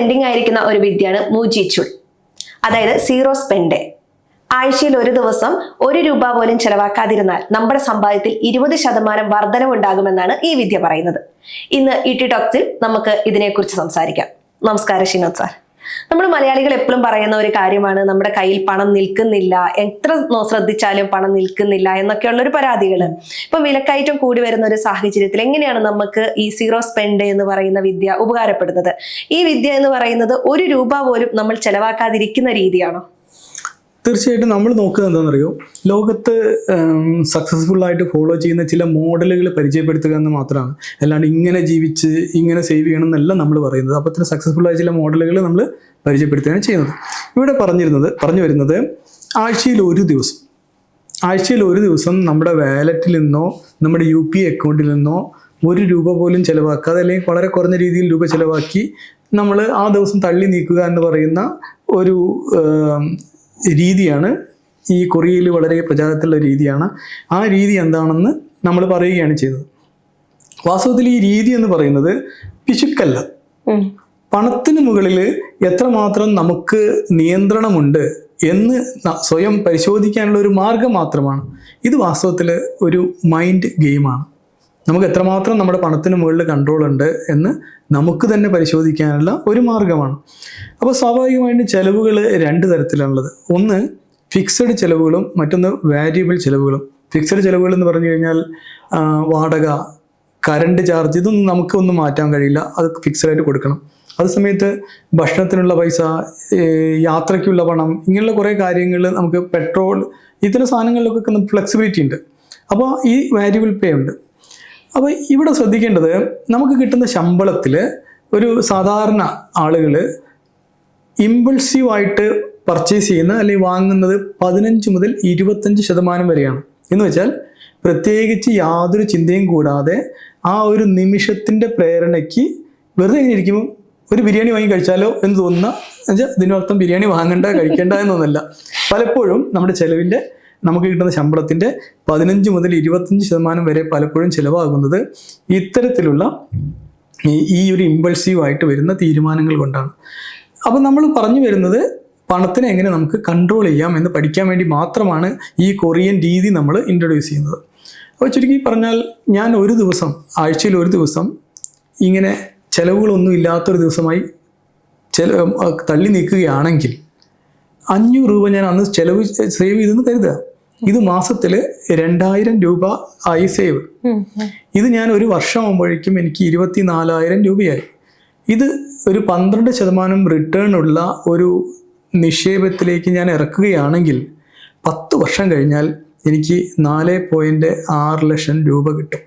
Trending ആയിരിക്കുന്ന ഒരു വിദ്യയാണ് മൂജിച്ചുൾ അതായത് സീറോ സ്പെൻഡ് ആഴ്ചയിൽ ഒരു ദിവസം ഒരു രൂപ പോലും ചെലവാക്കാതിരുന്നാൽ നമ്മുടെ സമ്പാദ്യത്തിൽ ഇരുപത് ശതമാനം വർധനവുണ്ടാകുമെന്നാണ് ഈ വിദ്യ പറയുന്നത്. ഇന്ന് ഇ ടി ടോക്സിൽ നമുക്ക് ഇതിനെക്കുറിച്ച് സംസാരിക്കാം. നമസ്കാരം ഷിനോദ് സാർ. നമ്മൾ മലയാളികൾ എപ്പോഴും പറയുന്ന ഒരു കാര്യമാണ് നമ്മുടെ കയ്യിൽ പണം നിൽക്കുന്നില്ല. എത്ര ശ്രദ്ധിച്ചാലും പണം നിൽക്കുന്നില്ല എന്നൊക്കെയുള്ള ഒരു പരാതികൾ ഇപ്പൊ വിലക്കയറ്റം കൂടി വരുന്ന ഒരു സാഹചര്യത്തിൽ എങ്ങനെയാണ് നമുക്ക് ഈ സീറോ സ്പെൻഡ് എന്ന് പറയുന്ന വിദ്യ ഉപകാരപ്പെടുന്നത്? ഈ വിദ്യ എന്ന് പറയുന്നത് ഒരു രൂപ പോലും നമ്മൾ ചെലവാക്കാതിരിക്കുന്ന രീതിയാണോ? തീർച്ചയായിട്ടും നമ്മൾ നോക്കുന്നത് എന്താണെന്നറിയോ? ലോകത്ത് സക്സസ്ഫുൾ ആയിട്ട് ഫോളോ ചെയ്യുന്ന ചില മോഡലുകൾ പരിചയപ്പെടുത്തുക എന്ന് മാത്രമാണ്. അല്ലാണ്ട് ഇങ്ങനെ ജീവിച്ച് ഇങ്ങനെ സേവ് ചെയ്യണം എന്നല്ല നമ്മൾ പറയുന്നത്. അപ്പോൾ തന്നെ സക്സസ്ഫുൾ ആയ ചില മോഡലുകൾ നമ്മൾ പരിചയപ്പെടുത്തുകയാണ് ചെയ്യുന്നത്. ഇവിടെ പറഞ്ഞിരുന്നത് പറഞ്ഞു വരുന്നത് ആഴ്ചയിൽ ഒരു ദിവസം. ആഴ്ചയിൽ ഒരു ദിവസം നമ്മുടെ വാലറ്റിൽ നിന്നോ നമ്മുടെ യു പി അക്കൗണ്ടിൽ നിന്നോ ഒരു രൂപ പോലും ചിലവാക്കാതെ അല്ലെങ്കിൽ വളരെ കുറഞ്ഞ രീതിയിൽ രൂപ ചിലവാക്കി നമ്മൾ ആ ദിവസം തള്ളി നീക്കുക എന്ന് പറയുന്ന ഒരു രീതിയാണ് ഈ കൊറിയയിൽ വളരെ പ്രചാരത്തിലുള്ള രീതിയാണ്. ആ രീതി എന്താണെന്ന് നമ്മൾ പറയുകയാണ് ചെയ്തത്. വാസ്തവത്തിൽ ഈ രീതി എന്ന് പറയുന്നത് പിശുക്കല്ല. പണത്തിന് മുകളിൽ എത്രമാത്രം നമുക്ക് നിയന്ത്രണമുണ്ട് എന്ന് സ്വയം പരിശോധിക്കാനുള്ള ഒരു മാർഗം മാത്രമാണ്. ഇത് വാസ്തവത്തിൽ ഒരു മൈൻഡ് ഗെയിമാണ് നമുക്ക് എത്രമാത്രം നമ്മുടെ പണത്തിന് മുകളിൽ കൺട്രോൾ ഉണ്ട് എന്ന് നമുക്ക് തന്നെ പരിശോധിക്കാനുള്ള ഒരു മാർഗമാണ്. അപ്പോൾ സ്വാഭാവികമായിട്ടും ചിലവുകൾ രണ്ട് തരത്തിലാണുള്ളത്. ഒന്ന് ഫിക്സഡ് ചിലവുകളും മറ്റൊന്ന് വാരിയബിൾ ചിലവുകളും. ഫിക്സഡ് ചിലവുകൾ എന്ന് പറഞ്ഞു കഴിഞ്ഞാൽ വാടക കറണ്ട് ചാർജ് ഇതൊന്നും നമുക്കൊന്നും മാറ്റാൻ കഴിയില്ല. അത് ഫിക്സഡായിട്ട് കൊടുക്കണം. അത് സമയത്ത് ഭക്ഷണത്തിനുള്ള പൈസ യാത്രയ്ക്കുള്ള പണം ഇങ്ങനെയുള്ള കുറേ കാര്യങ്ങൾ നമുക്ക് പെട്രോൾ ഇത്തരം സാധനങ്ങളിലൊക്കെ ഫ്ലെക്സിബിലിറ്റി ഉണ്ട്. അപ്പോൾ ഈ വാരിയബിൾ പേ ഉണ്ട്. അപ്പോൾ ഇവിടെ ശ്രദ്ധിക്കേണ്ടത് നമുക്ക് കിട്ടുന്ന ശമ്പളത്തിൽ ഒരു സാധാരണ ആളുകൾ ഇമ്പൾസീവായിട്ട് പർച്ചേസ് ചെയ്യുന്ന അല്ലെങ്കിൽ വാങ്ങുന്നത് പതിനഞ്ച് മുതൽ ഇരുപത്തഞ്ച് ശതമാനം വരെയാണ്. എന്ന് വെച്ചാൽ പ്രത്യേകിച്ച് യാതൊരു ചിന്തയും കൂടാതെ ആ ഒരു നിമിഷത്തിന്റെ പ്രേരണയ്ക്ക് വെറുതെ ഇരിക്കുമ്പോൾ ഒരു ബിരിയാണി വാങ്ങി കഴിച്ചാലോ എന്ന് തോന്നുന്ന എന്നുവെച്ചാൽ ഇതിനർത്ഥം ബിരിയാണി വാങ്ങണ്ട കഴിക്കേണ്ട എന്നൊന്നല്ല. പലപ്പോഴും നമ്മുടെ ചെലവിന്റെ നമുക്ക് കിട്ടുന്ന ശമ്പളത്തിന്റെ പതിനഞ്ച് മുതൽ ഇരുപത്തഞ്ച് ശതമാനം വരെ പലപ്പോഴും ചിലവാകുന്നത് ഇത്തരത്തിലുള്ള ഈ- ഒരു ഇമ്പൾസീവ് ആയിട്ട് വരുന്ന തീരുമാനങ്ങൾ കൊണ്ടാണ്. അപ്പോൾ നമ്മൾ പറഞ്ഞു വരുന്നത് പണത്തിനെ എങ്ങനെ നമുക്ക് കൺട്രോൾ ചെയ്യാം എന്ന് പഠിക്കാൻ വേണ്ടി മാത്രമാണ് ഈ കൊറിയൻ രീതി നമ്മൾ ഇൻട്രൊഡ്യൂസ് ചെയ്യുന്നത്. അപ്പോൾ ചുരുക്കി പറഞ്ഞാൽ ഞാൻ ഒരു ദിവസം ആഴ്ചയിൽ ഒരു ദിവസം ഇങ്ങനെ ചിലവുകളൊന്നും ഇല്ലാത്തൊരു ദിവസമായി ചെല തള്ളി നീക്കുകയാണെങ്കിൽ അഞ്ഞൂറ് രൂപ ഞാൻ അന്ന് ചെലവ് സേവ് ചെയ്തെന്ന് കരുതുക. ഇത് മാസത്തിൽ രണ്ടായിരം രൂപ ആയി സേവ് ഇത് ഞാൻ ഒരു വർഷം ആകുമ്പോഴേക്കും എനിക്ക് ഇരുപത്തി നാലായിരം രൂപയായി. ഇത് ഒരു പന്ത്രണ്ട് ശതമാനം റിട്ടേൺ ഉള്ള ഒരു നിക്ഷേപത്തിലേക്ക് ഞാൻ ഇറക്കുകയാണെങ്കിൽ പത്ത് വർഷം കഴിഞ്ഞാൽ എനിക്ക് നാല് പോയിന്റ് ആറ് ലക്ഷം രൂപ കിട്ടും.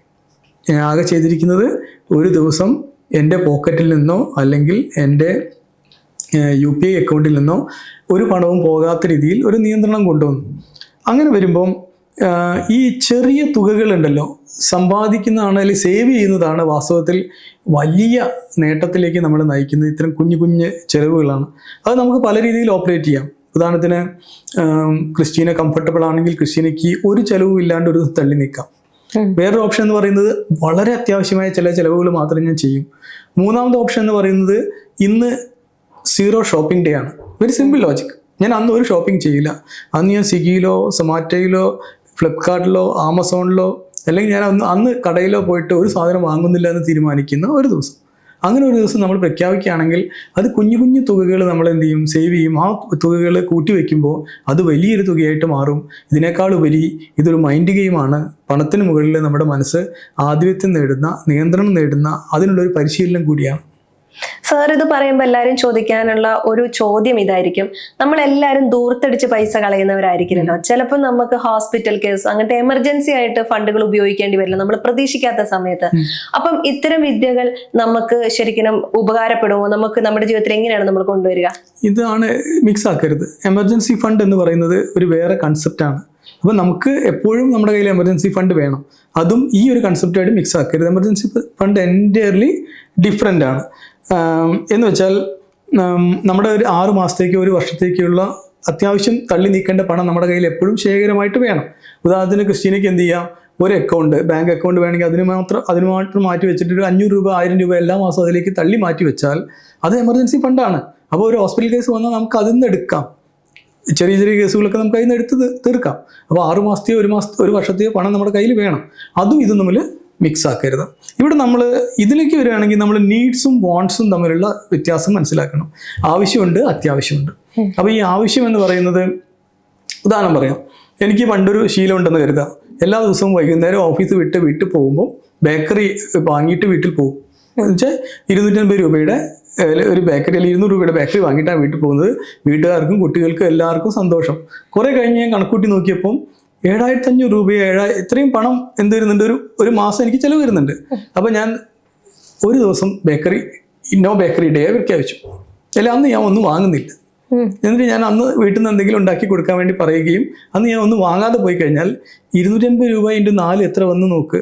ഞാൻ ആകെ ചെയ്തിരിക്കുന്നത് ഒരു ദിവസം എന്റെ പോക്കറ്റിൽ നിന്നോ അല്ലെങ്കിൽ എന്റെ യു പി ഐ അക്കൗണ്ടിൽ നിന്നോ ഒരു പണവും പോകാത്ത രീതിയിൽ ഒരു നിയന്ത്രണം കൊണ്ടുവന്നു. അങ്ങനെ വരുമ്പം ഈ ചെറിയ തുകകളുണ്ടല്ലോ സമ്പാദിക്കുന്നതാണ് അല്ലെങ്കിൽ സേവ് ചെയ്യുന്നതാണ് വാസ്തവത്തിൽ വലിയ നേട്ടത്തിലേക്ക് നമ്മൾ നയിക്കുന്നത്. ഇത്തരം കുഞ്ഞു കുഞ്ഞ് ചെലവുകളാണ്. അത് നമുക്ക് പല രീതിയിൽ ഓപ്പറേറ്റ് ചെയ്യാം. ഉദാഹരണത്തിന് ക്രിസ്റ്റീന കംഫർട്ടബിൾ ആണെങ്കിൽ ക്രിസ്റ്റീനയ്ക്ക് ഒരു ചെലവും ഇല്ലാണ്ട് ഒരു തള്ളി നിൽക്കാം. വേറൊരു ഓപ്ഷൻ എന്ന് പറയുന്നത് വളരെ അത്യാവശ്യമായ ചില ചിലവുകൾ മാത്രം ഞാൻ ചെയ്യും. മൂന്നാമത്തെ ഓപ്ഷൻ എന്ന് പറയുന്നത് ഇന്ന് സീറോ ഷോപ്പിംഗ് ഡേ ആണ്. വെരി സിമ്പിൾ ലോജിക് ഞാൻ അന്ന് ഒരു ഷോപ്പിംഗ് ചെയ്യില്ല. അന്ന് ഞാൻ സ്വിഗ്ഗിയിലോ സൊമാറ്റോയിലോ ഫ്ലിപ്കാർട്ടിലോ ആമസോണിലോ അല്ലെങ്കിൽ ഞാൻ അന്ന് അന്ന് കടയിലോ പോയിട്ട് ഒരു സാധനം വാങ്ങുന്നില്ല എന്ന് തീരുമാനിക്കുന്ന ഒരു ദിവസം. അങ്ങനെ ഒരു ദിവസം നമ്മൾ പ്രഖ്യാപിക്കുകയാണെങ്കിൽ അത് കുഞ്ഞു കുഞ്ഞു തുകകൾ നമ്മൾ എന്ത് ചെയ്യും? സേവ് ചെയ്യും. ആ തുകകൾ കൂട്ടി വയ്ക്കുമ്പോൾ അത് വലിയൊരു തുകയായിട്ട് മാറും. ഇതിനേക്കാൾ ഉപരി ഇതൊരു മൈൻഡ് ഗെയിമാണ് പണത്തിന് മുകളിൽ നമ്മുടെ മനസ്സ് ആധിപത്യം നേടുന്ന നിയന്ത്രണം നേടുന്ന അതിനുള്ളൊരു പരിശീലനം കൂടിയാണ് സാർ ഇത് പറയുമ്പോൾ എല്ലാവരും ചോദിക്കാനുള്ള ഒരു ചോദ്യം ഇതായിരിക്കും. നമ്മൾ എല്ലാവരും ദൂർത്തടിച്ച് പൈസ കളയുന്നവരായിരിക്കില്ലല്ലോ ചിലപ്പോൾ നമുക്ക് ഹോസ്പിറ്റൽ കേസ് അങ്ങനത്തെ എമർജൻസി ആയിട്ട് ഫണ്ടുകൾ ഉപയോഗിക്കേണ്ടി വരില്ല. നമ്മൾ പ്രതീക്ഷിക്കാത്ത സമയത്ത്. അപ്പം ഇത്തരം വിദ്യകൾ നമുക്ക് ശരിക്കും ഉപകാരപ്പെടുമോ? നമുക്ക് നമ്മുടെ ജീവിതത്തിൽ എങ്ങനെയാണ് നമ്മൾ കൊണ്ടുവരിക? ഇതാണ് മിക്സ് ആക്കരുത്. എമർജൻസി ഫണ്ട് എന്ന് പറയുന്നത് ഒരു വേറെ കൺസെപ്റ്റാണ് അപ്പോൾ നമുക്ക് എപ്പോഴും നമ്മുടെ കയ്യിൽ എമർജൻസി ഫണ്ട് വേണം. അതും ഈ ഒരു കൺസെപ്റ്റായിട്ട് മിക്സ് ആക്കരുത്. എമർജൻസി ഫണ്ട് എന്റയർലി ഡിഫറെന്റ് ആണ്. എന്ന് വെച്ചാൽ നമ്മുടെ ഒരു ആറ് മാസത്തേക്ക് ഒരു വർഷത്തേക്കുള്ള അത്യാവശ്യം തള്ളി നീക്കേണ്ട പണം നമ്മുടെ കയ്യിൽ എപ്പോഴും ശേഖരമായിട്ട് വേണം. ഉദാഹരണത്തിന് ക്രിസ്റ്റീനയ്ക്ക് എന്ത് ചെയ്യാം? ഒരു അക്കൗണ്ട് ബാങ്ക് അക്കൗണ്ട് വേണമെങ്കിൽ അതിന് മാത്രം അതിന് മാത്രം മാറ്റി വെച്ചിട്ട് ഒരു അഞ്ഞൂറ് രൂപ ആയിരം രൂപ എല്ലാ മാസം അതിലേക്ക് തള്ളി മാറ്റി വെച്ചാൽ അത് എമർജൻസി ഫണ്ടാണ് അപ്പോൾ ഒരു ഹോസ്പിറ്റൽ കേസ് വന്നാൽ നമുക്ക് അതിൽ നിന്ന് എടുക്കാം. ചെറിയ ചെറിയ കേസുകളൊക്കെ നമുക്ക് അതിൽ നിന്ന് എടുത്ത് തീർക്കാം. അപ്പോൾ ആറ് മാസത്തെയോ ഒരു മാസത്തെ ഒരു വർഷത്തെയോ പണം നമ്മുടെ കയ്യിൽ വേണം. അതും ഇതും തമ്മിൽ മിക്സ് ആക്കരുത്. ഇവിടെ നമ്മൾ ഇതിലേക്ക് വരികയാണെങ്കിൽ നമ്മൾ നീഡ്സും വാണ്ട്സും തമ്മിലുള്ള വ്യത്യാസം മനസ്സിലാക്കണം. ആവശ്യമുണ്ട് അത്യാവശ്യമുണ്ട്. അപ്പോൾ ഈ ആവശ്യം എന്ന് പറയുന്നത് ഉദാഹരണം പറയാം. എനിക്ക് പണ്ടൊരു ശീലം ഉണ്ടെന്ന് കരുതാം എല്ലാ ദിവസവും വൈകുന്നേരം ഓഫീസ് വിട്ട് വീട്ടിൽ പോകുമ്പോൾ ബേക്കറി വാങ്ങിയിട്ട് വീട്ടിൽ പോകും. എന്നുവെച്ചാൽ ഇരുന്നൂറ്റൻപത് രൂപയുടെ ഒരു ബേക്കറി അല്ലെങ്കിൽ ഇരുന്നൂറ് രൂപയുടെ ബേക്കറി വാങ്ങിയിട്ടാണ് വീട്ടിൽ പോകുന്നത്. വീട്ടുകാർക്കും കുട്ടികൾക്കും എല്ലാവർക്കും സന്തോഷം. കുറേ കഴിഞ്ഞ് ഞാൻ കണക്കൂട്ടി നോക്കിയപ്പം ഏഴായിരത്തി അഞ്ഞൂറ് രൂപ ഏഴായി ഇത്രയും പണം എന്ത് വരുന്നുണ്ട് ഒരു ഒരു മാസം എനിക്ക് ചിലവ് വരുന്നുണ്ട്. അപ്പോൾ ഞാൻ ഒരു ദിവസം ബേക്കറി നോ ബേക്കറി ഡേ പ്രഖ്യാപിച്ചു അല്ല അന്ന് ഞാൻ ഒന്നും വാങ്ങുന്നില്ല. എന്നിട്ട് ഞാൻ അന്ന് വീട്ടിൽ നിന്ന് എന്തെങ്കിലും ഉണ്ടാക്കി കൊടുക്കാൻ വേണ്ടി പറയുകയും അന്ന് ഞാൻ ഒന്നും വാങ്ങാതെ പോയി കഴിഞ്ഞാൽ ഇരുന്നൂറ്റൻപത് രൂപ ഇന്റു നാല് എത്ര വന്ന് നോക്ക്.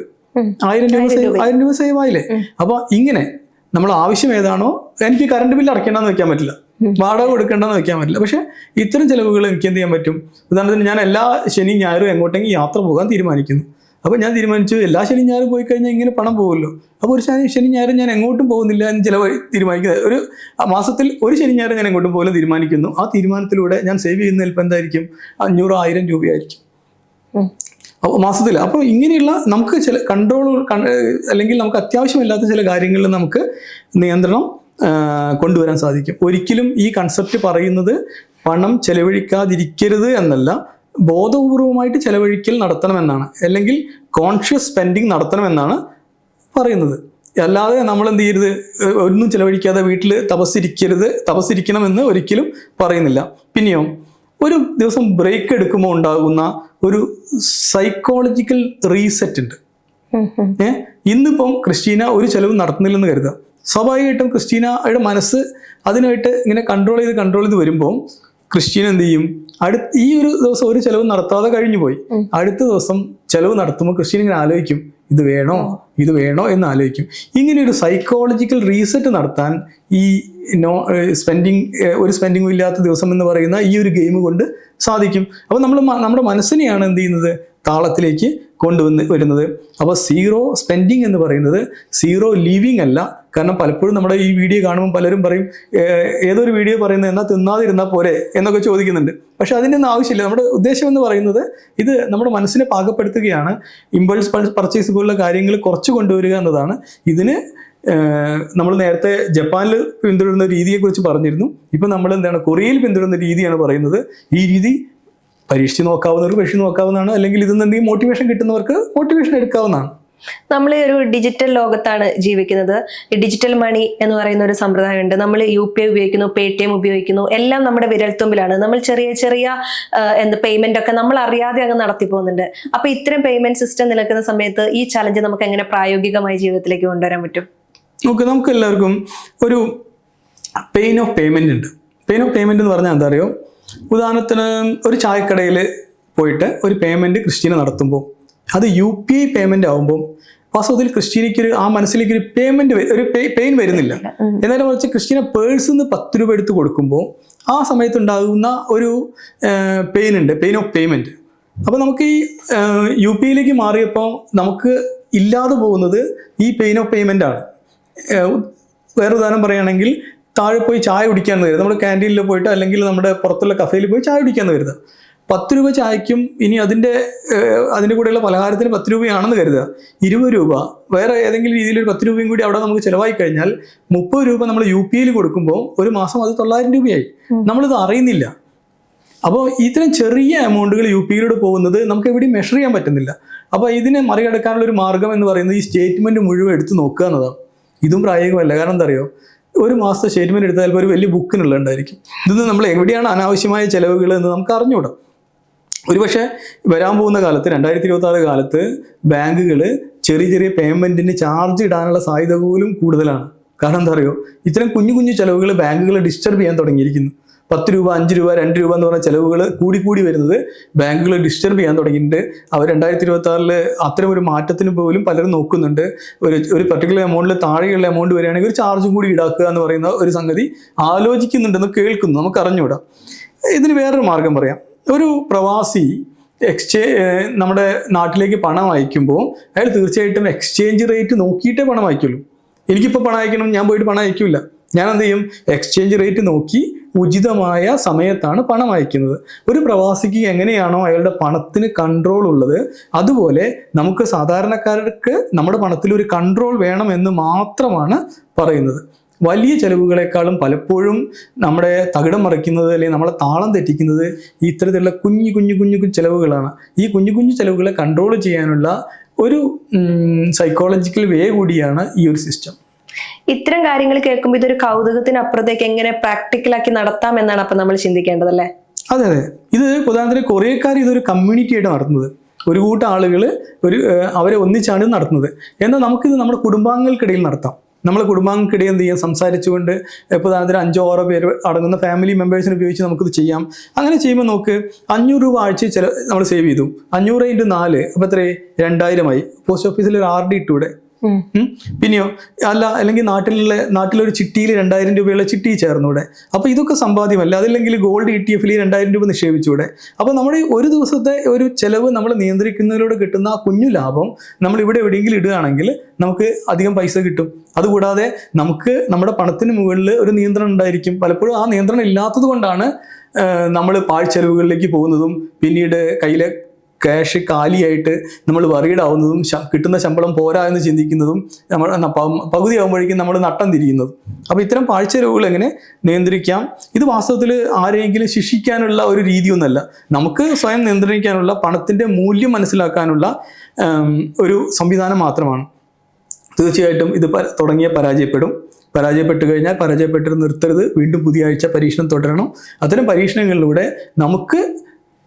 ആയിരം രൂപ സേവ് ആയിരം രൂപ സേവ് ആയില്ലേ? അപ്പൊ ഇങ്ങനെ നമ്മൾ ആവശ്യം ഏതാണോ എനിക്ക് കറണ്ട് ബില്ല് അടയ്ക്കേണ്ടെന്ന് വെക്കാൻ പറ്റില്ല. വാടക കൊടുക്കേണ്ടെന്ന് വെക്കാൻ പറ്റില്ല. പക്ഷെ ഇത്തരം ചിലവുകൾ എനിക്ക് എന്ത് ചെയ്യാൻ പറ്റും? ഉദാഹരണത്തിന് ഞാൻ എല്ലാ ശനി ഞായറും എങ്ങോട്ടെങ്കിലും യാത്ര പോകാൻ തീരുമാനിക്കുന്നു. അപ്പോൾ ഞാൻ തീരുമാനിച്ചു എല്ലാ ശനി ഞായറും പോയി കഴിഞ്ഞാൽ ഇങ്ങനെ പണം പോകുമല്ലോ. അപ്പോൾ ഒരു ശനി ശനി ഞായറും ഞാൻ എങ്ങോട്ടും പോകുന്നില്ല എന്ന് ചിലവ് തീരുമാനിക്കുന്നത്. ഒരു മാസത്തിൽ ഒരു ശനി ഞായറും ഞാൻ എങ്ങോട്ടും പോലും തീരുമാനിക്കുന്നു. ആ തീരുമാനത്തിലൂടെ ഞാൻ സേവ് ചെയ്യുന്ന ഇപ്പം എന്തായിരിക്കും? അഞ്ഞൂറ് ആയിരം രൂപയായിരിക്കും. മാസത്തിൽ. അപ്പോൾ ഇങ്ങനെയുള്ള നമുക്ക് ചില കൺട്രോൾ അല്ലെങ്കിൽ നമുക്ക് അത്യാവശ്യമില്ലാത്ത ചില കാര്യങ്ങളിൽ നമുക്ക് നിയന്ത്രണം കൊണ്ടുവരാൻ സാധിക്കും. ഒരിക്കലും ഈ കൺസെപ്റ്റ് പറയുന്നത് പണം ചെലവഴിക്കാതിരിക്കരുത് എന്നല്ല. ബോധപൂർവമായിട്ട് ചെലവഴിക്കൽ നടത്തണമെന്നാണ്. അല്ലെങ്കിൽ കോൺഷ്യസ് സ്പെൻഡിങ് നടത്തണമെന്നാണ് പറയുന്നത്. അല്ലാതെ നമ്മൾ എന്ത് ചെയ്യരുത്? ഒന്നും ചെലവഴിക്കാതെ വീട്ടിൽ തപസ്സിരിക്കരുത് തപസ്സിരിക്കണമെന്ന് ഒരിക്കലും പറയുന്നില്ല. പിന്നെയോ ഒരു ദിവസം ബ്രേക്ക് എടുക്കുമ്പോൾ ഉണ്ടാകുന്ന ഒരു സൈക്കോളജിക്കൽ റീസെറ്റ് ഉണ്ട്. ഉം, ഉം. ഏ? ഇന്നിപ്പം ക്രിസ്റ്റീന ഒരു ചെലവും നടത്തുന്നില്ലെന്ന് കരുതാം സ്വാഭാവികമായിട്ടും ക്രിസ്റ്റീനയുടെ മനസ്സ് അതിനായിട്ട് ഇങ്ങനെ കൺട്രോൾ ചെയ്ത് കൺട്രോൾ ചെയ്ത് വരുമ്പോൾ ക്രിസ്റ്റീന എന്ത് ചെയ്യും? അടുത്ത ഈ ഒരു ദിവസം ഒരു ചെലവ് നടത്താതെ കഴിഞ്ഞു പോയി അടുത്ത ദിവസം ചെലവ് നടത്തുമ്പോൾ ക്രിസ്റ്റീൻ ഇങ്ങനെ ആലോചിക്കും. ഇത് വേണോ? ഇത് വേണോ എന്ന് ആലോചിക്കും. ഇങ്ങനെ ഒരു സൈക്കോളജിക്കൽ റീസെറ്റ് നടത്താൻ ഈ നോ സ്പെൻഡിങ് ഒരു സ്പെൻഡിങ്ങും ഇല്ലാത്ത ദിവസം എന്ന് പറയുന്ന ഈ ഒരു ഗെയിം കൊണ്ട് സാധിക്കും. അപ്പോൾ നമ്മൾ നമ്മുടെ മനസ്സിനെയാണ് എന്ത് ചെയ്യുന്നത്? താളത്തിലേക്ക് കൊണ്ടുവന്ന് വരുന്നത്. അപ്പോൾ സീറോ സ്പെൻഡിങ് എന്ന് പറയുന്നത് സീറോ ലീവിങ് അല്ല. കാരണം പലപ്പോഴും നമ്മുടെ ഈ വീഡിയോ കാണുമ്പോൾ പലരും പറയും ഏതൊരു വീഡിയോ പറയുന്നത് എന്നാൽ തിന്നാതിരുന്നാൽ പോരെ? എന്നൊക്കെ ചോദിക്കുന്നുണ്ട്. പക്ഷെ അതിനൊന്നും ആവശ്യമില്ല. നമ്മുടെ ഉദ്ദേശം എന്ന് പറയുന്നത് ഇത് നമ്മുടെ മനസ്സിനെ പാകപ്പെടുത്തുകയാണ്. ഇമ്പൾസ് പർച്ചേസ് പോലുള്ള കാര്യങ്ങൾ കുറച്ച് കൊണ്ടുവരിക എന്നതാണ്. ഇതിന് നമ്മൾ നേരത്തെ ജപ്പാനിൽ പിന്തുടരുന്ന രീതിയെക്കുറിച്ച് പറഞ്ഞിരുന്നു. ഇപ്പം നമ്മൾ എന്താണ് കൊറിയയിൽ പിന്തുടരുന്ന രീതിയാണ് പറയുന്നത്. ഈ രീതി പരീക്ഷിച്ച് നോക്കാവുന്നവർക്ക് പരീക്ഷിച്ച് നോക്കാവുന്നതാണ്. അല്ലെങ്കിൽ ഇതിൽ നിന്ന് എന്തെങ്കിലും മോട്ടിവേഷൻ കിട്ടുന്നവർക്ക് മോട്ടിവേഷൻ എടുക്കാവുന്നതാണ്. നമ്മൾ ഈ ഒരു ഡിജിറ്റൽ ലോകത്താണ് ജീവിക്കുന്നത്. ഡിജിറ്റൽ മണി എന്ന് പറയുന്ന ഒരു സമ്പ്രദായമുണ്ട്. നമ്മൾ യു പി ഐ ഉപയോഗിക്കുന്നു പേ ടി എം ഉപയോഗിക്കുന്നു എല്ലാം നമ്മുടെ വിരൽത്തുമ്പിലാണ്. നമ്മൾ ചെറിയ ചെറിയ എന്ത് പേയ്മെന്റ് ഒക്കെ നമ്മൾ അറിയാതെ അങ്ങ് നടത്തി പോകുന്നുണ്ട്. അപ്പൊ ഇത്തരം പേയ്മെന്റ് സിസ്റ്റം നിലക്കുന്ന സമയത്ത് ഈ ചലഞ്ച് നമുക്ക് എങ്ങനെ പ്രായോഗികമായി ജീവിതത്തിലേക്ക് കൊണ്ടുവരാൻ പറ്റും? നമുക്ക് നമുക്ക് എല്ലാവർക്കും ഒരു പെയിൻ ഓഫ് പേയ്മെന്റ് ഉണ്ട്. പെയിൻ ഓഫ് പേയ്മെന്റ് എന്ന് പറഞ്ഞാൽ എന്താ അറിയോ? ഉദാഹരണത്തിന് ഒരു ചായക്കടയിൽ പോയിട്ട് ഒരു പേയ്മെന്റ് ക്രിസ്റ്റീന നടത്തുമ്പോൾ അത് യു പി ഐ പേയ്മെന്റ് ആകുമ്പോൾ വാസ്തവത്തിൽ ക്രിസ്റ്റീനയ്ക്ക് ഒരു ആ മനസ്സിലേക്ക് ഒരു പേയ്മെന്റ് ഒരു പെയിൻ വരുന്നില്ല. എന്നാലും മറിച്ച് ക്രിസ്റ്റീന പേഴ്സിൽ നിന്ന് പത്ത് രൂപ എടുത്ത് കൊടുക്കുമ്പോൾ ആ സമയത്ത് ഉണ്ടാകുന്ന ഒരു പെയിൻ ഉണ്ട്. പെയിൻ ഓഫ് പേയ്മെന്റ് അപ്പോൾ നമുക്ക് ഈ യു പി ഐയിലേക്ക് മാറിയപ്പോൾ നമുക്ക് ഇല്ലാതെ പോകുന്നത് ഈ പെയിൻ ഓഫ് പേയ്മെന്റ് ആണ്. വേറെ ഉദാഹരണം പറയുകയാണെങ്കിൽ താഴെ പോയി ചായ കുടിക്കാന്ന് വരുന്നത്. നമ്മുടെ ക്യാന്റീനിൽ പോയിട്ട് അല്ലെങ്കിൽ നമ്മുടെ പുറത്തുള്ള കഫേയിൽ പോയി ചായ കുടിക്കാന്ന് വരുന്നത്. പത്ത് രൂപ ചായക്കും ഇനി അതിന്റെ അതിന്റെ കൂടെയുള്ള പലഹാരത്തിന് പത്ത് രൂപയാണെന്ന് കരുതുക. ഇരുപത് രൂപ. വേറെ ഏതെങ്കിലും രീതിയിൽ ഒരു പത്ത് രൂപയും കൂടി അവിടെ നമുക്ക് ചിലവായി കഴിഞ്ഞാൽ മുപ്പത് രൂപ നമ്മൾ യു പി ഐയിൽ കൊടുക്കുമ്പോൾ ഒരു മാസം അത് തൊള്ളായിരം രൂപയായി. നമ്മളിത് അറിയുന്നില്ല. അപ്പോൾ ഇത്തരം ചെറിയ എമൗണ്ടുകൾ യു പിയിലൂടെ പോകുന്നത് നമുക്ക് എവിടെയും മെഷർ ചെയ്യാൻ പറ്റുന്നില്ല. അപ്പോൾ ഇതിനെ മറികടക്കാനുള്ള ഒരു മാർഗം എന്ന് പറയുന്നത് ഈ സ്റ്റേറ്റ്മെന്റ് മുഴുവൻ എടുത്ത് നോക്കുക എന്നതാണ്. ഇതും പ്രായോഗികമല്ല. കാരണം എന്താ അറിയോ? ഒരു മാസത്തെ സ്റ്റേറ്റ്മെന്റ് എടുത്താൽ ഒരു വലിയ ബുക്കിനുള്ള ഉണ്ടായിരിക്കും. ഇതൊന്നും നമ്മൾ എവിടെയാണ് അനാവശ്യമായ ചിലവുകൾ എന്ന് നമുക്ക് അറിഞ്ഞുകൂടാം ഒരുപക്ഷെ വരാൻ പോകുന്ന കാലത്ത് രണ്ടായിരത്തി ഇരുപത്തി ആറ് കാലത്ത് ബാങ്കുകൾ ചെറിയ ചെറിയ പേയ്മെന്റിന് ചാർജ് ഇടാനുള്ള സാധ്യത പോലും കൂടുതലാണ്. കാരണം എന്താ പറയുക ഇത്തരം കുഞ്ഞു കുഞ്ഞു ചെലവുകൾ ബാങ്കുകൾ ഡിസ്റ്റർബ് ചെയ്യാൻ തുടങ്ങിയിരിക്കുന്നു. പത്ത് രൂപ അഞ്ച് രൂപ രണ്ട് രൂപ എന്ന് പറഞ്ഞ ചിലവുകൾ കൂടി കൂടി വരുന്നത് ബാങ്കുകൾ ഡിസ്റ്റർബ് ചെയ്യാൻ തുടങ്ങിയിട്ടുണ്ട്. അവർ രണ്ടായിരത്തി ഇരുപത്തി ആറിൽ അത്തരം ഒരു മാറ്റത്തിന് പോലും പലരും നോക്കുന്നുണ്ട്. ഒരു ഒരു പർട്ടിക്കുലർ എമൗണ്ടിൽ താഴെയുള്ള എമൗണ്ട് വരികയാണെങ്കിൽ ഒരു ചാർജും കൂടി ഈടാക്കുക എന്ന് പറയുന്ന ഒരു സംഗതി ആലോചിക്കുന്നുണ്ടെന്ന് കേൾക്കുന്നു. നമുക്ക് അറിഞ്ഞുകൂടാ ഇതിന് വേറൊരു മാർഗം പറയാം. ഒരു പ്രവാസി എക്സ്ചേ നമ്മുടെ നാട്ടിലേക്ക് പണം അയക്കുമ്പോൾ അയാൾ തീർച്ചയായിട്ടും എക്സ്ചേഞ്ച് റേറ്റ് നോക്കിയിട്ടേ പണം അയക്കുള്ളൂ. എനിക്കിപ്പോൾ പണം അയക്കണം ഞാൻ പോയിട്ട് പണം അയക്കില്ല ഞാൻ എന്ത് ചെയ്യും? എക്സ്ചേഞ്ച് റേറ്റ് നോക്കി ഉചിതമായ സമയത്താണ് പണം അയക്കുന്നത്. ഒരു പ്രവാസിക്ക് എങ്ങനെയാണോ അയാളുടെ പണത്തിന് കൺട്രോൾ ഉള്ളത് അതുപോലെ നമുക്ക് സാധാരണക്കാർക്ക് നമ്മുടെ പണത്തിൽ ഒരു കൺട്രോൾ വേണം എന്ന് മാത്രമാണ് പറയുന്നത്. വലിയ ചെലവുകളെക്കാളും പലപ്പോഴും നമ്മുടെ തകിടം മറിക്കുന്നത് അല്ലെങ്കിൽ നമ്മളെ താളം തെറ്റിക്കുന്നത് ഇത്തരത്തിലുള്ള കുഞ്ഞു കുഞ്ഞു കുഞ്ഞു ചെലവുകളാണ്. ഈ കുഞ്ഞു കുഞ്ഞു ചെലവുകളെ കൺട്രോൾ ചെയ്യാനുള്ള ഒരു സൈക്കോളജിക്കൽ വേ കൂടിയാണ് ഈ ഒരു സിസ്റ്റം ഇത്തരം കാര്യങ്ങൾ കേൾക്കുമ്പോൾ ഇതൊരു കൗതുകത്തിന് അപ്പുറത്തേക്ക് എങ്ങനെ പ്രാക്ടിക്കലാക്കി നടത്താം എന്നാണ് അപ്പൊ നമ്മൾ ചിന്തിക്കേണ്ടത് അല്ലേ? അതെ അതെ. ഇത് ഉദാഹരണത്തിന് കൊറിയക്കാർ ഇതൊരു കമ്മ്യൂണിറ്റി ആയിട്ട് നടത്തുന്നത്. ഒരു കൂട്ടം ആളുകൾ ഒരു അവരെ ഒന്നിച്ചാണ് നടത്തുന്നത്. എന്നാൽ നമുക്കിത് നമ്മുടെ കുടുംബാംഗങ്ങൾക്കിടയിൽ നടത്താം. നമ്മളെ കുടുംബാംഗങ്ങൾക്കിടയിൽ എന്ത് ചെയ്യാം? സംസാരിച്ചുകൊണ്ട് ഇപ്പോൾ ഉദാഹരണത്തിന് അഞ്ചോ ആറോ പേര് അടങ്ങുന്ന ഫാമിലി മെമ്പേഴ്സിനെ ഉപയോഗിച്ച് നമുക്കിത് ചെയ്യാം. അങ്ങനെ ചെയ്യുമ്പോൾ നോക്ക് അഞ്ഞൂറ് രൂപ ആഴ്ച ചില നമ്മൾ സേവ് ചെയ്തു. അഞ്ഞൂറ് ഇന്റു നാല് അപ്പോൾ എത്രയേ രണ്ടായിരമായി. പോസ്റ്റ് ഓഫീസിൽ ഒരു ആർ ഡി ഇട്ടൂടെ. പിന്നെയോ അല്ല അല്ലെങ്കിൽ നാട്ടിലുള്ള നാട്ടിലൊരു ചിട്ടിയിൽ രണ്ടായിരം രൂപയുള്ള ചിട്ടി ചേർന്നൂടെ. അപ്പോൾ ഇതൊക്കെ സമ്പാദ്യമല്ല? അതല്ലെങ്കിൽ ഗോൾഡ് ഇ ടി എഫിൽ രണ്ടായിരം രൂപ നിക്ഷേപിച്ചൂടെ? അപ്പോൾ നമ്മുടെ ഒരു ദിവസത്തെ ഒരു ചെലവ് നമ്മൾ നിയന്ത്രിക്കുന്നതിലൂടെ കിട്ടുന്ന ആ കുഞ്ഞു ലാഭം നമ്മൾ ഇവിടെ എവിടെയെങ്കിലും ഇടുകയാണെങ്കിൽ നമുക്ക് അധികം പൈസ കിട്ടും. അതുകൂടാതെ നമുക്ക് നമ്മുടെ പണത്തിന് മുകളിൽ ഒരു നിയന്ത്രണം ഉണ്ടായിരിക്കും. പലപ്പോഴും ആ നിയന്ത്രണം ഇല്ലാത്തത് കൊണ്ടാണ് നമ്മൾ പാഴ്ചെലവുകളിലേക്ക് പോകുന്നതും പിന്നീട് കയ്യിലെ ക്യാഷ് കാലിയായിട്ട് നമ്മൾ വറീഡ് ആവുന്നതും കിട്ടുന്ന ശമ്പളം പോരാ എന്ന് ചിന്തിക്കുന്നതും നമ്മൾ പകുതി ആകുമ്പോഴേക്കും നമ്മൾ നട്ടം തിരിയുന്നതും. അപ്പോൾ ഇത്തരം പാഴ്ച രോഗങ്ങൾ എങ്ങനെ നിയന്ത്രിക്കാം? ഇത് വാസ്തവത്തിൽ ആരെയെങ്കിലും ശിക്ഷിക്കാനുള്ള ഒരു രീതിയൊന്നല്ല. നമുക്ക് സ്വയം നിയന്ത്രിക്കാനുള്ള പണത്തിന്റെ മൂല്യം മനസ്സിലാക്കാനുള്ള ഒരു സംവിധാനം മാത്രമാണ്. തീർച്ചയായിട്ടും ഇത് തുടങ്ങിയ പരാജയപ്പെടും. പരാജയപ്പെട്ടു കഴിഞ്ഞാൽ പരാജയപ്പെട്ട് നിർത്തരുത്. വീണ്ടും പുതിയ ആഴ്ച പരീക്ഷണം തുടരണം. അത്തരം പരീക്ഷണങ്ങളിലൂടെ നമുക്ക്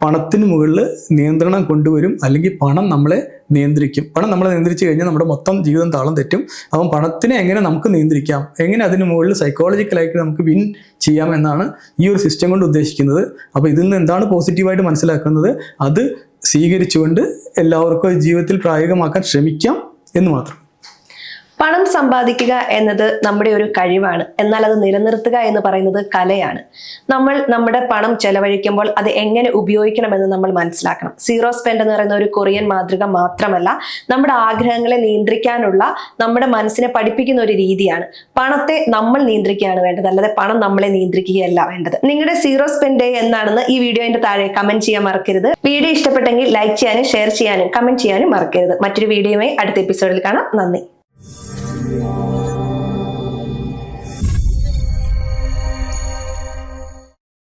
പണത്തിന് മുകളിൽ നിയന്ത്രണം കൊണ്ടുവരും അല്ലെങ്കിൽ പണം നമ്മളെ നിയന്ത്രിക്കും. പണം നമ്മളെ നിയന്ത്രിച്ചു കഴിഞ്ഞാൽ നമ്മുടെ മൊത്തം ജീവിതം താളം തെറ്റും. അപ്പം പണത്തിനെ എങ്ങനെ നമുക്ക് നിയന്ത്രിക്കാം? എങ്ങനെ അതിന് മുകളിൽ സൈക്കോളജിക്കലായിട്ട് നമുക്ക് വിൻ ചെയ്യാം എന്നാണ് ഈ ഒരു സിസ്റ്റം കൊണ്ട് ഉദ്ദേശിക്കുന്നത്. അപ്പോൾ ഇതിൽ നിന്ന് എന്താണ് പോസിറ്റീവായിട്ട് മനസ്സിലാക്കുന്നത്? അത് സ്വീകരിച്ചുകൊണ്ട് എല്ലാവർക്കും ജീവിതത്തിൽ പ്രായോഗികമാക്കാൻ ശ്രമിക്കാം എന്ന് മാത്രം. പണം സമ്പാദിക്കുക എന്നത് നമ്മുടെ ഒരു കഴിവാണ്. എന്നാൽ അത് നിലനിർത്തുക എന്ന് പറയുന്നത് കലയാണ്. നമ്മൾ നമ്മുടെ പണം ചെലവഴിക്കുമ്പോൾ അത് എങ്ങനെ ഉപയോഗിക്കണമെന്ന് നമ്മൾ മനസ്സിലാക്കണം. സീറോ സ്പെൻഡ് എന്ന് പറയുന്ന ഒരു കൊറിയൻ മാതൃക മാത്രമല്ല നമ്മുടെ ആഗ്രഹങ്ങളെ നിയന്ത്രിക്കാനുള്ള നമ്മുടെ മനസ്സിനെ പഠിപ്പിക്കുന്ന ഒരു രീതിയാണ്. പണത്തെ നമ്മൾ നിയന്ത്രിക്കുകയാണ് വേണ്ടത് അല്ലാതെ പണം നമ്മളെ നിയന്ത്രിക്കുകയല്ല വേണ്ടത്. നിങ്ങളുടെ സീറോ സ്പെൻഡ് ഡേ എന്നാണെന്ന് ഈ വീഡിയോന്റെ താഴെ കമന്റ് ചെയ്യാൻ മറക്കരുത്. വീഡിയോ ഇഷ്ടപ്പെട്ടെങ്കിൽ ലൈക്ക് ചെയ്യാനും ഷെയർ ചെയ്യാനും കമന്റ് ചെയ്യാനും മറക്കരുത്. മറ്റൊരു വീഡിയോയുമായി അടുത്ത എപ്പിസോഡിൽ കാണാം. നന്ദി. Yeah.